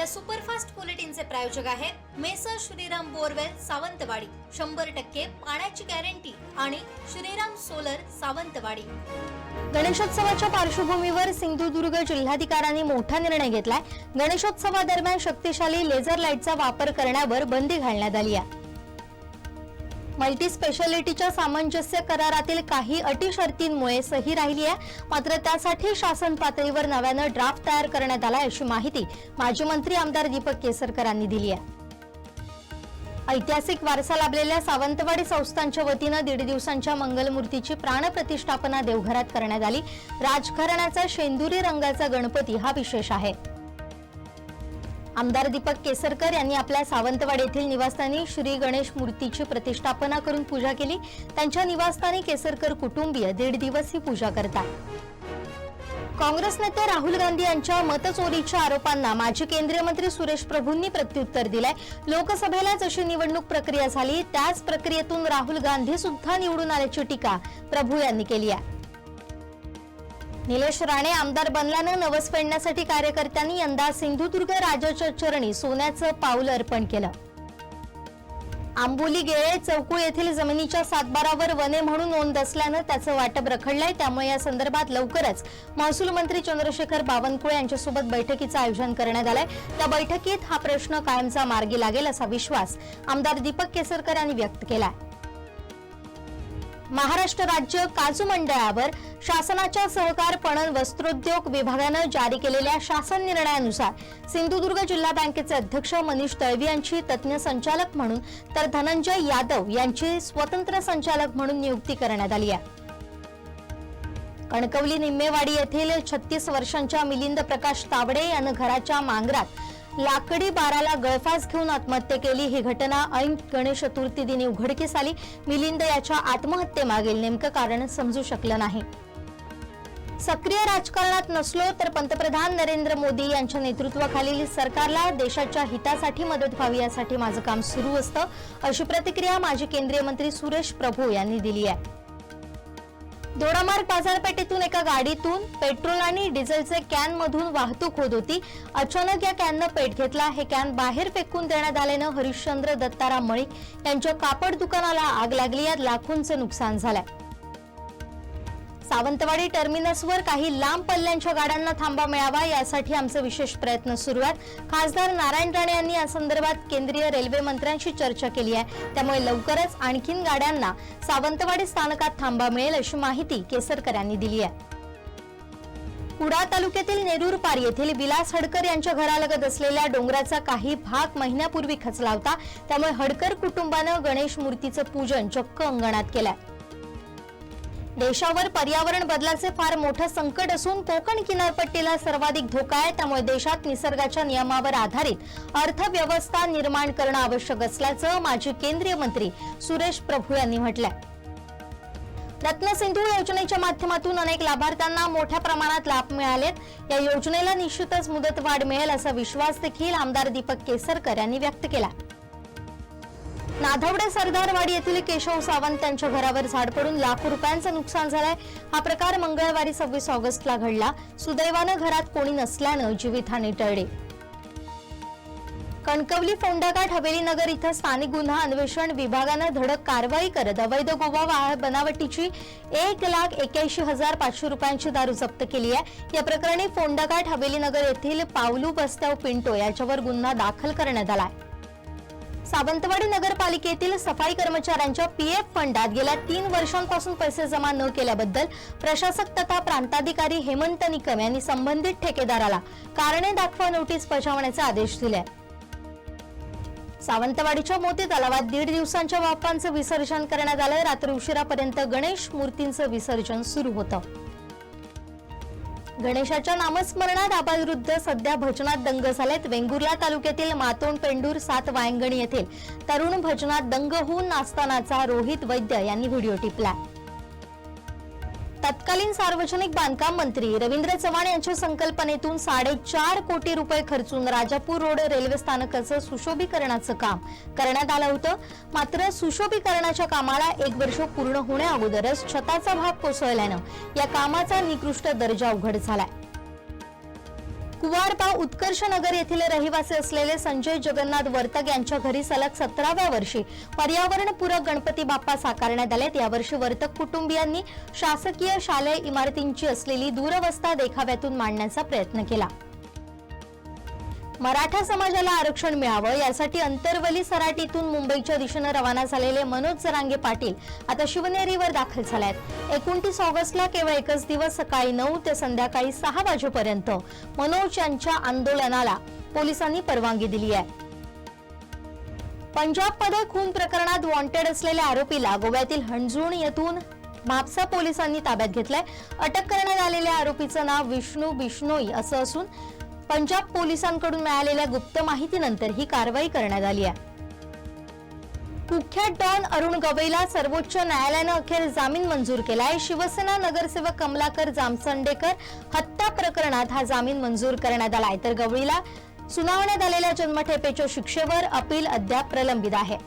या सुपरफास्ट बुलेटिनचे प्रायोजक आहेत मेसर श्रीराम बोरवेल सावंतवाडी. शंभर टक्के पाण्याची गॅरंटी आणि श्रीराम सोलर सावंतवाडी. गणेशोत्सवाच्या पार्श्वभूमीवर सिंधुदुर्ग जिल्हाधिकाऱ्यांनी मोठा निर्णय घेतलाय. गणेशोत्सवादरम्यान शक्तिशाली लेझर लाईटचा वापर करण्यावर बंदी घालण्यात आली आहे. मल्टी स्पेशालिटीच्या सामंजस्य करारातील काही अटी शर्तींमुळे सही राहिली आहे. मात्र त्यासाठी शासन पातळीवर नव्यानं ड्राफ्ट तयार करण्यात आला अशी माहिती माजी मंत्री आमदार दीपक केसरकरांनी दिली आहे. ऐतिहासिक वारसा लाभलेल्या सावंतवाडी संस्थांच्या वतीनं दीड दिवसांच्या मंगलमूर्तीची प्राणप्रतिष्ठापना देवघरात करण्यात आली. राजघराण्याचा शेंदुरी रंगाचा गणपती हा विशेष आहे. आमदार दीपक केसरकर यांनी आपल्या सावंतवाडी येथील निवासस्थानी श्री गणेश मूर्तीची प्रतिष्ठापना करून पूजा केली. त्यांच्या निवासस्थानी केसरकर कुटुंबीय दीड दिवस ही पूजा करतात. काँग्रेस नेते राहुल गांधी यांच्या मतचोरीच्या आरोपांना माजी केंद्रीय मंत्री सुरेश प्रभूंनी प्रत्युत्तर दिलंय. लोकसभेला जशी निवडणूक प्रक्रिया झाली त्याच प्रक्रियेतून राहुल गांधी सुद्धा निवडून आल्याची टीका प्रभू यांनी केली आहे. निलेश राणे आमदार बनल्यानं नवस फेडण्यासाठी कार्यकर्त्यांनी यंदा सिंधुदुर्ग राजाच्या चरणी सोन्याचं पाऊल अर्पण केलं. आंबोली गेळे चौकूळ येथील जमिनीच्या सातबारावर वने म्हणून नोंद असल्यानं त्याचं वाटप रखडलंय. त्यामुळे या संदर्भात लवकरच महसूल मंत्री चंद्रशेखर बावनकुळे यांच्यासोबत बैठकीचं आयोजन करण्यात आलंय. त्या बैठकीत हा प्रश्न कायमचा मार्गी लागेल असा विश्वास आमदार दीपक केसरकर यांनी व्यक्त केलाय. महाराष्ट्र राज्य काजू मंडळावर शासनाच्या सहकार पणन वस्त्रोद्योग विभागानं जारी केलेल्या शासन निर्णयानुसार सिंधुदुर्ग जिल्हा बँकेचे अध्यक्ष मनीष दळवी यांची तज्ज्ञ संचालक म्हणून तर धनंजय यादव यांची स्वतंत्र संचालक म्हणून नियुक्ती करण्यात आली आहे. कणकवली निम्मेवाडी येथील छत्तीस वर्षांच्या मिलिंद प्रकाश तावडे यानं घराच्या मांगरात लाकडी बाराला गळफास घेऊन आत्महत्या केली. ही घटना ऐन गणेश चतुर्थी दिनी उघडकीस आली. मिलिंद याच्या आत्महत्येमागील नेमकं कारण समजू शकलं नाही. सक्रिय राजकारणात नसलो तर पंतप्रधान नरेंद्र मोदी यांच्या नेतृत्वाखालील सरकारला देशाच्या हितासाठी मदत व्हावी यासाठी माझं काम सुरू असतं अशी प्रतिक्रिया माजी केंद्रीय मंत्री सुरेश प्रभू यांनी दिली आहे. दोडामार्ग बाजारपेठेतून एका गाडीतून पेट्रोल आणि डिझेलचे कॅन मधून वाहतूक होत होती. अचानक या कॅननं पेट घेतला. हे कॅन बाहेर फेकून देण्यात आल्यानं हरिश्चंद्र दत्ताराम मळिक यांच्या कापड दुकानाला आग लागली. यात लाखोंचं नुकसान झालंय सावंतवाडी टर्मिनसवर काही लांब पल्ल्यांच्या गाड्यांना थांबा मिळावा यासाठी आमचे विशेष प्रयत्न सुरू आहेत. खासदार नारायण राणे यांनी या संदर्भात केंद्रीय रेल्वे मंत्र्यांशी चर्चा केली आहे. त्यामुळे लवकरच आणखीन गाड्यांना सावंतवाडी स्थानकात थांबा मिळेल अशी माहिती केसरकर यांनी दिली आहे. कुडा तालुक्यातील नेरुरपार येथील विलास हडकर यांच्या घरालगत असलेल्या डोंगराचा काही भाग महिन्यापूर्वी खचला होता. त्यामुळे हडकर कुटुंबानं गणेश मूर्तीचं पूजन चक्क अंगणात केलंय. देशावर पर्यावरण बदलाचे फार मोठं संकट असून कोकण किनारपट्टीला सर्वाधिक धोका आहे. त्यामुळे देशात निसर्गाच्या नियमावर आधारित अर्थव्यवस्था निर्माण करणं आवश्यक असल्याचं माजी केंद्रीय मंत्री सुरेश प्रभू यांनी म्हटलंय. रत्नसिंधू योजनेच्या माध्यमातून अनेक लाभार्थ्यांना मोठ्या प्रमाणात लाभ मिळालेत. या योजनेला निश्चितच मुदतवाढ मिळेल असा विश्वास देखील आमदार दीपक केसरकर यांनी व्यक्त केला. नाधवडे सरदारवाडी येथील केशव सावंत यांच्या घरावर झाड पडून लाखो रुपयांचं नुकसान झालंय. हा प्रकार मंगळवारी सव्वीस ऑगस्टला घडला. सुदैवानं घरात कोणी नसल्यानं जीवितहानी टळली. कणकवली फोंडाघाट हवेली नगर इथं स्थानिक गुन्हा अन्वेषण विभागानं धडक कारवाई करत अवैध गोवा बनावटीची एक लाख एक्याऐंशी हजार पाचशे रुपयांची दारू जप्त केली आहे. या प्रकरणी फोंडाघाट हवेली नगर येथील पावलू बस्त्याव पिंटो याच्यावर गुन्हा दाखल करण्यात आला आहे सावंतवाडी नगरपालिकेतील सफाई कर्मचाऱ्यांच्या पीएफ फंडात गेल्या तीन वर्षांपासून पैसे जमा न केल्याबद्दल प्रशासक तथा प्रांताधिकारी हेमंत निकम यांनी संबंधित ठेकेदाराला कारणे दाखवा नोटीस बजावण्याचे आदेश दिले. सावंतवाडीच्या मोती तलावात दीड दिवसांच्या बाप्पांचं विसर्जन करण्यात आलं रात्री उशिरापर्यंत गणेश मूर्तींचं विसर्जन सुरू होतं. गणेशाच्या नामस्मरणात आबाविरुद्ध सध्या भजनात दंग झालेत. वेंगुर्ला तालुक्यातील मातोंड पेंडूर सात वायंगणी येथील तरुण भजनात दंग होऊन नाचतानाचा रोहित वैद्य यांनी व्हिडिओ टिपला. तत्कालीन सार्वजनिक बांधकाम मंत्री रवींद्र चव्हाण यांच्या संकल्पनेतून साडेचार कोटी रुपये खर्चून राजापूर रोड रेल्वे स्थानकाचं सुशोभीकरणाचं काम करण्यात आलं होतं. मात्र सुशोभीकरणाच्या कामाला एक वर्ष पूर्ण होण्या अगोदरच छताचा भाग कोसळल्यानं या कामाचा निकृष्ट दर्जा उघड झालाय. कुवारपाव उत्कर्ष नगर येथील रहिवासी असलेले संजय जगन्नाथ वर्तक यांच्या घरी सलग सतराव्या वर्षी पर्यावरणपूरक गणपती बाप्पा साकारण्यात आलेत. यावर्षी वर्तक कुटुंबियांनी शासकीय शालेय इमारतींची असलेली दूरवस्था देखाव्यातून मांडण्याचा प्रयत्न केला. मराठा समाजाला आरक्षण मिळावं यासाठी अंतरवली सराटीतून मुंबईच्या दिशेनं रवाना झालेले मनोज जरांगे पाटील आता शिवनेरीवर दाखल झाल्यात. एकोणतीस ऑगस्टला केवळ एकच दिवस सकाळी नऊ ते संध्याकाळी सहा वाजेपर्यंत मनोज यांच्या आंदोलनाला पोलिसांनी परवानगी दिली आहे. पंजाबमध्ये खून प्रकरणात वॉन्टेड असलेल्या आरोपीला गोव्यातील हंजूण येथून म्हापसा पोलिसांनी ताब्यात घेतलाय. अटक करण्यात आलेल्या आरोपीचं नाव विष्णू बिष्णोई असं असून पंजाब पोलिसांकडून मिळालेल्या गुप्त माहितीनंतर ही कारवाई करण्यात आली आहे. कुख्यात डॉन अरुण गवईला सर्वोच्च न्यायालयानं अखेर जामीन मंजूर केलाय. शिवसेना नगरसेवक कमलाकर जामसंडेकर हत्या प्रकरणात हा जामीन मंजूर करण्यात आलाय. तर गवळीला सुनावण्यात आलेल्या जन्मठेपेच्या शिक्षेवर अपील अद्याप प्रलंबित आहे.